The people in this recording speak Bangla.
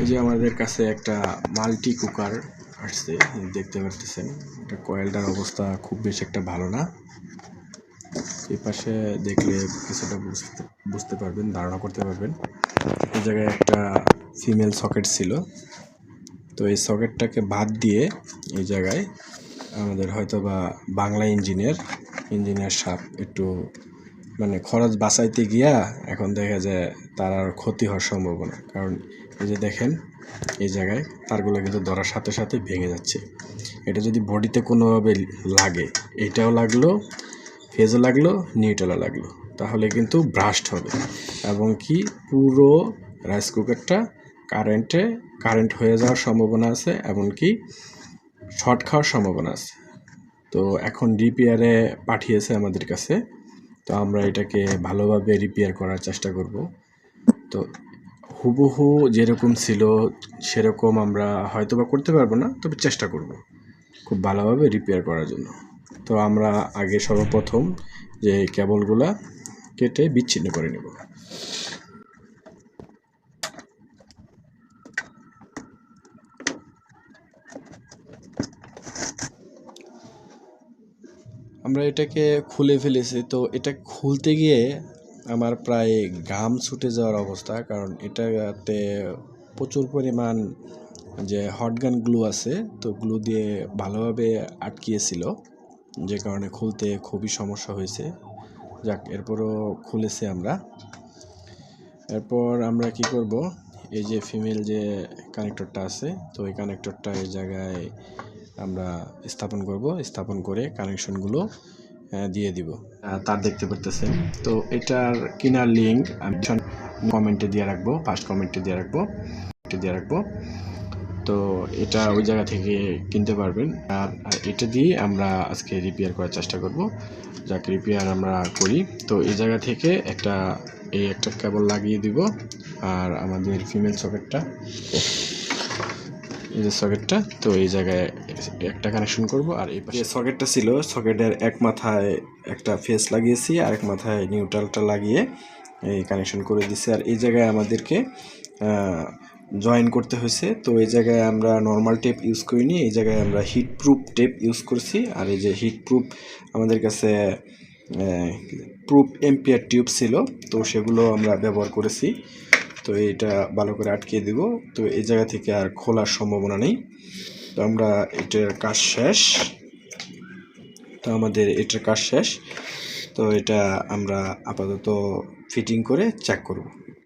এই যে আমাদের কাছে একটা মাল্টি কুকার আসছে দেখতে পারতেছেন। এটা কয়েলটার অবস্থা খুব বেশি একটা ভালো না। এই পাশে দেখলে কিছুটা বুঝতে বুঝতে পারবেন, ধারণা করতে পারবেন। এই জায়গায় একটা ফিমেল সকেট ছিল। তো এই সকেটটাকে বাদ দিয়ে এই জায়গায় আমাদের হয়তো বা বাংলা ইঞ্জিনিয়ার ইঞ্জিনিয়ার সাপ একটু মানে খরচ বাঁচাইতে গিয়া এখন দেখা যায় তার আর ক্ষতি হওয়ার সম্ভাবনা। কারণ এই যে দেখেন, এই জায়গায় তারগুলো কিন্তু ধরার সাথে সাথে ভেঙে যাচ্ছে। এটা যদি বডিতে কোনোভাবে লাগে, এটাও লাগল, ফেজও লাগল, নিউট্রালও লাগল, তাহলে কিন্তু ব্রাস্ট হবে। এবং কি পুরো রাইস কুকারটা কারেন্টে, কারেন্ট হয়ে যাওয়ার সম্ভাবনা আছে এমনকি শর্ট খাওয়ার সম্ভাবনা আছে। তো এখন রিপেয়ারে পাঠিয়েছে আমাদের কাছে তো আমরা এটাকে ভালোভাবে রিপেয়ার করার চেষ্টা করব। তো হুবহু যেরকম ছিল সেরকম আমরা হয়তো বা করতে পারব না, তবে চেষ্টা করব খুব ভালোভাবে রিপেয়ার করার জন্য। তো আমরা আগে সর্বপ্রথম যে কেবলগুলা কেটে বিচ্ছিন্ন করে নেব। আমরা এটাকে খুলে ফেলেছি। তো এটা খুলতে গিয়ে আমার প্রায় ঘাম ছুটে যাওয়ার অবস্থা, কারণ এটাতে প্রচুর পরিমাণ যে হটগান গ্লু আছে, তো গ্লু দিয়ে ভালোভাবে আটকিয়েছিল, যে কারণে খুলতে খুবই সমস্যা হয়েছে। যাক, এরপরও খুলেছি আমরা। এরপর আমরা কি করব? এই যে ফিমেল যে কানেক্টরটা আছে, তো এই কানেক্টরটা এই জায়গায় আমরা স্থাপন করব। স্থাপন করে কানেকশনগুলো দিয়ে দিব। তার দেখতে পারতেছেন। তো এটার কিনার লিঙ্ক আমি কমেন্টে দিয়ে রাখব ফার্স্ট কমেন্টে দিয়ে রাখব দিয়ে রাখব। তো এটা ওই জায়গা থেকে কিনতে পারবেন। আর এটা দিয়ে আমরা আজকে রিপেয়ার করার চেষ্টা করব। যাক রিপেয়ার আমরা করি। তো এই জায়গা থেকে একটা, এই একটা কেবল লাগিয়ে দিব। আর আমাদের ফিমেল সকেটটা এই যে সকেটটা তো এই জায়গায় একটা কানেকশন করব আর এই পাশে। সকেটটা ছিল সকেটের এক মাথায় একটা ফেস লাগিয়েছি আর এক মাথায় নিউট্রালটা লাগিয়ে এই কানেকশন করে দিছি আর এই জায়গায় আমাদেরকে জয়েন করতে হয়েছে। তো এই জায়গায় আমরা নর্মাল টেপ ইউজ করিনি, এই জায়গায় আমরা হিট প্রুফ টেপ ইউজ করছি। আর এই যে হিট প্রুফ আমাদের কাছে প্রুফ এম্পিয়ার টিউব ছিল, তো সেগুলো আমরা ব্যবহার করেছি। তো এটা ভালো করে আটকে দিব। তো এই জায়গা থেকে আর খোলার সম্ভাবনা নেই। তো আমরা এটার কাজ শেষ। তো আমাদের এটার কাজ শেষ। তো এটা আমরা আপাতত ফিটিং করে চেক করব।